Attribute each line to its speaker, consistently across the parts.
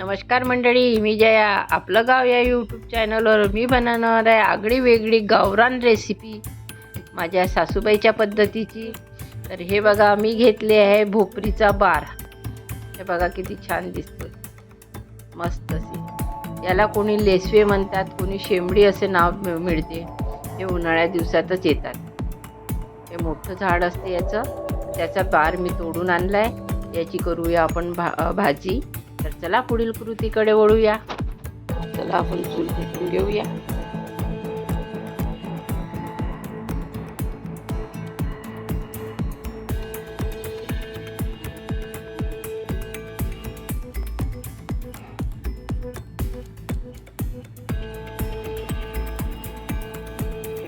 Speaker 1: नमस्कार मंडळी मी जया. आपलं गाव या यूट्यूब चॅनलवर मी बनवणार आहे आगळी वेगळी गावरान रेसिपी माझ्या सासूबाईच्या पद्धतीची. तर हे बघा मी घेतले आहे भोपरीचा बार. हे बघा किती छान दिसतो मस्त अशी. याला कोणी लेसवे म्हणतात कोणी शेंबडी असे नाव मिळते. हे उन्हाळ्या दिवसातच येतात. हे मोठं झाड असते याचं. त्याचा बार मी तोडून आणला आहे याची करूया आपण भा भाजी. तर चला पुढील कृतीकडे वळूया. चला आपण चूल पेटून घेऊया.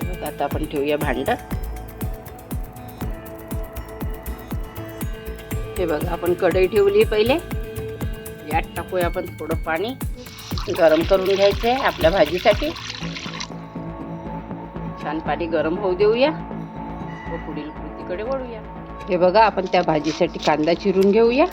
Speaker 1: बघ, आता आपण ठेवूया भांड. हे बघा आपण कढई ठेवली पहिले. यात टाकूया आपण थोडं पाणी. गरम करून घ्यायचं आहे आपल्या भाजीसाठी. छान पाणी गरम होऊ देऊया. व पुढील कृतीकडे वळूया. हे बघा आपण त्या भाजीसाठी कांदा चिरून घेऊया.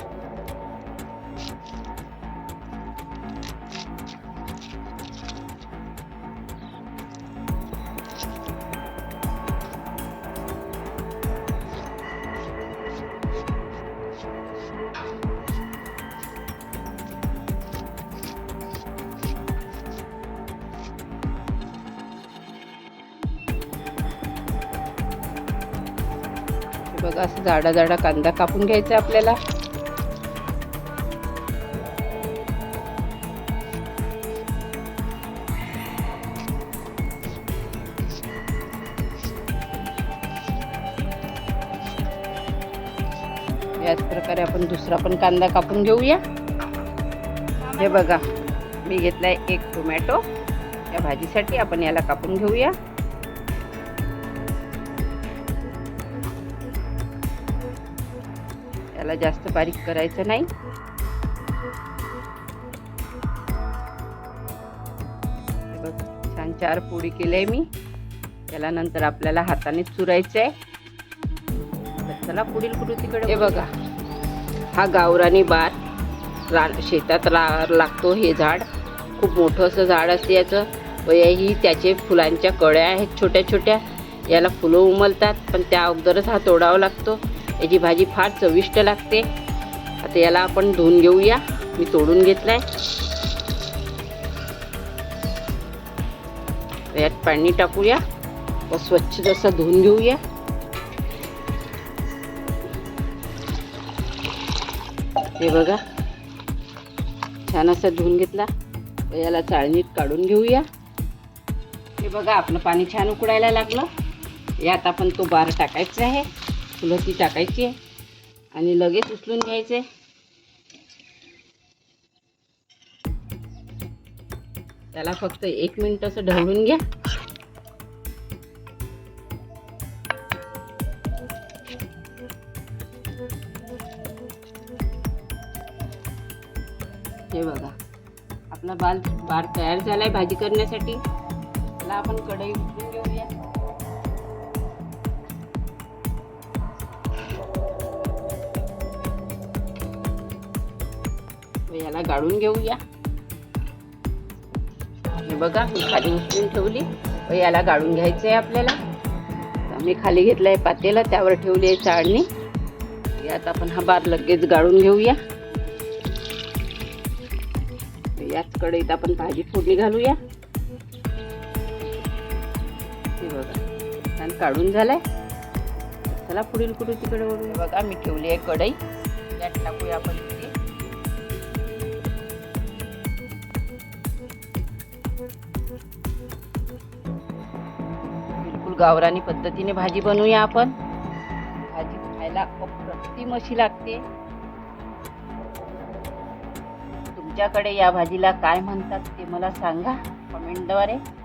Speaker 1: बघा असं जाडा जाडा कांदा कापून घ्यायचा आहे आपल्याला. याच प्रकारे आपण दुसरा पण कांदा कापून घेऊया. हे बघा मी घेतलाय एक टोमॅटो. या भाजीसाठी आपण याला कापून घेऊया. त्याला जास्त बारीक करायचं नाही. बघ, छान चार पोळी केले मी. त्याला नंतर आपल्याला हाताने चुरायचं आहे चला पुढील कृतीकडे हे बघा. हा गावरानी बार. रान शेतात रा लागतो हे झाड. खूप मोठं असं झाड असते याचं. व ही त्याचे फुलांच्या कळ्या आहेत छोट्या छोट्या. याला फुलं उमलतात पण त्या अगोदरच हा तोडावा लागतो. याची भाजी फार चविष्ट लागते. आता याला आपण धुवून घेऊया. मी तोडून घेतलाय. यात पाणी टाकूया व स्वच्छ जसं धुवून घेऊया. हे बघा. छान असं धुवून घेतला. व याला चाळणीत काढून घेऊया. हे बघा आपलं पाणी छान उकडायला लागलं. यात आपण तो बार टाकायचा आहे. फुलं ती टाकायची आणि लगेच उचलून घ्यायचे. त्याला फक्त एक मिनिट असं ढवळून घ्या. हे बघा आपला बाल बार तयार झालाय भाजी करण्यासाठी. त्याला आपण कढई याला गाळून घेऊया. हे बघा मी खाली उचलून ठेवली. व याला गाळून घ्यायचं आहे आपल्याला मी खाली घेतलं आहे पातेला त्यावर ठेवली आहे चाळणी. यात आपण हा बार लगेच गाळून घेऊया. याच कढईत आपण भाजी फोडणी घालूया. हे बघा छान काढून झालाय. चला पुढील कृतीकडे वळूया. बघा मी ठेवली आहे कढई. यात टाकूया आपण. बिलकुल गावरानी पद्धतीने भाजी बनवूया आपण. भाजी खायला अप्रतिम अशी लागते. तुमच्याकडे या भाजीला काय म्हणतात ते मला सांगा कमेंटद्वारे.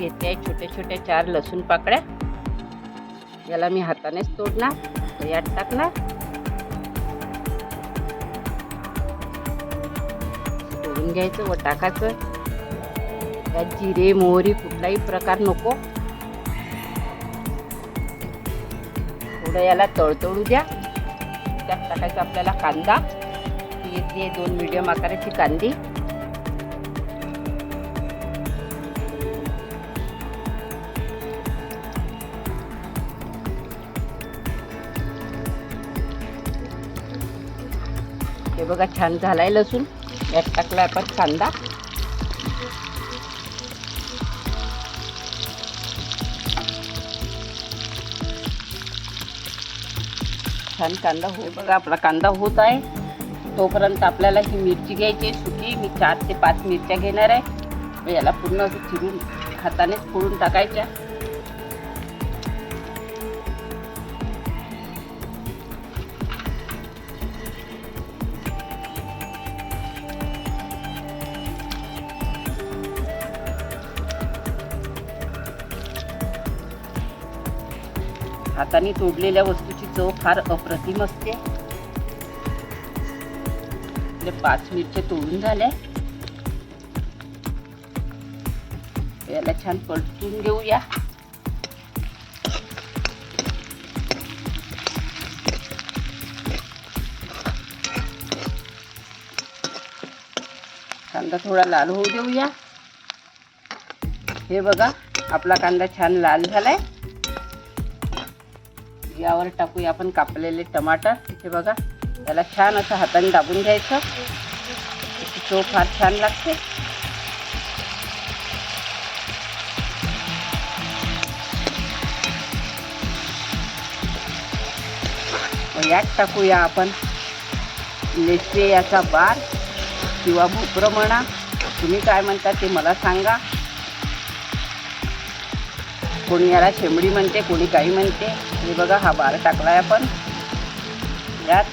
Speaker 1: घेते छोटे छोटे आहे छोट्या छोट्या चार लसूण पाकळ्या. याला मी हातानेच तोडणार यात टाकणार. तोडून घ्यायचं व टाकायचं त्यात जिरे मोहरी कुठलाही प्रकार नको. थोडं याला तळतळू द्या. त्यात टाकायचा आपल्याला कांदा. घेतली दोन मिडियम आकाराची कांदी. हे बघा छान झालाय लसूण. यात टाकला आपण कांदा. छान कांदा हो बघा आपला कांदा होत आहे. तोपर्यंत आपल्याला ही मिरची घ्यायची आहे सुकी. मी चार ते पाच मिरच्या घेणार आहे. याला पूर्ण असं चिरून हातानेच फोडून टाकायच्या. हाताने तोडलेल्या वस्तूची चव फार अप्रतिम असते. आपले पाच मिरच्या तोडून झाल्या. याला छान पलटून घेऊया. कांदा थोडा लाल होऊ देऊया. हे बघा आपला कांदा छान लाल झालाय. यावर टाकूया आपण कापलेले टमाटर. इथे बघा त्याला छान असं हाताने दाबून घ्यायचं. चो चव फार छान लागते. यात टाकूया आपण लेसे याचा बार किंवा भोपरं म्हणा. तुम्ही काय म्हणता ते मला सांगा. कोणी याला शेंबडी म्हणते कोणी काही म्हणते. हे बघा हा बार आहे आपण. यात.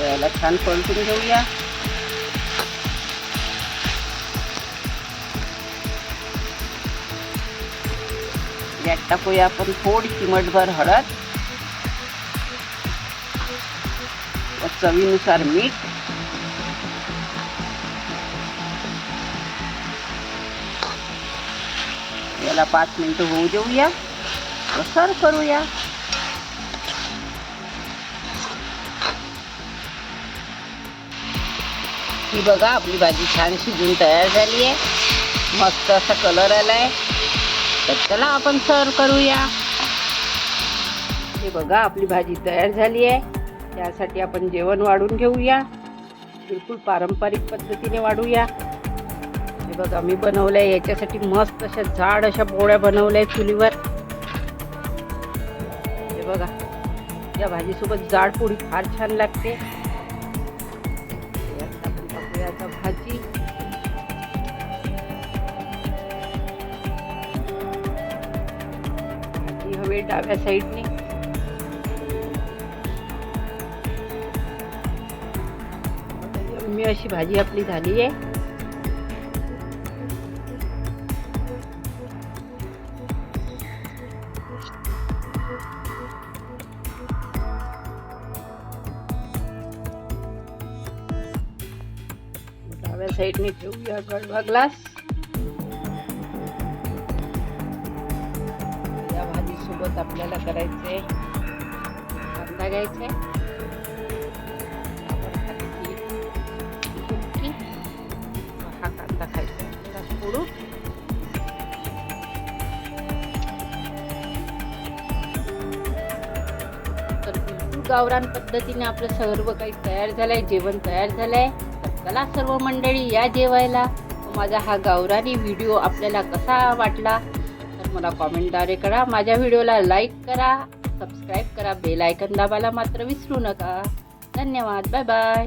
Speaker 1: याला छान पलटून घेऊया. यात टाकूया आपण थोडी चिमटभर हळद. चवीनुसार मीठ याला पाच मिनिटं होऊ देऊया सर्व करूया ही बघा आपली भाजी छान शिजून तयार झाली आहे मस्त असा कलर आलाय तर चला आपण सर्व करूया हे बघा आपली भाजी तयार झाली आहे त्यासाठी आपण जेवण वाढून घेऊया. बिलकुल पारंपरिक पद्धतीने वाढूया. हे बघा मी बनवलंय याच्यासाठी मस्त अशा जाड अशा पोळ्या बनवल्या चुलीवर. हे बघा या भाजीसोबत जाड पोळी फार छान लागते. आपण टाकूया आता भाजी. हवे डाव्या साईडने मी अशी भाजी आपली झाली आहे. डाव्या साईडने ठेवूया गडवा ग्लास. या भाजी सोबत आपल्याला करायचंय कांदा घ्यायचा आहे कांदा खायचा फोडू तर गावरान पद्धतीने आपलं सर्व काही तयार झालंय जेवण तयार झालंय. चला सर्व मंडळी या जेवायला. माझा हा गावरानी व्हिडिओ आपल्याला कसा वाटला तर मला कॉमेंटद्वारे करा माझ्या व्हिडिओला लाईक करा सबस्क्राईब करा बेल आयकन दाबायला मात्र विसरू नका. धन्यवाद बाय बाय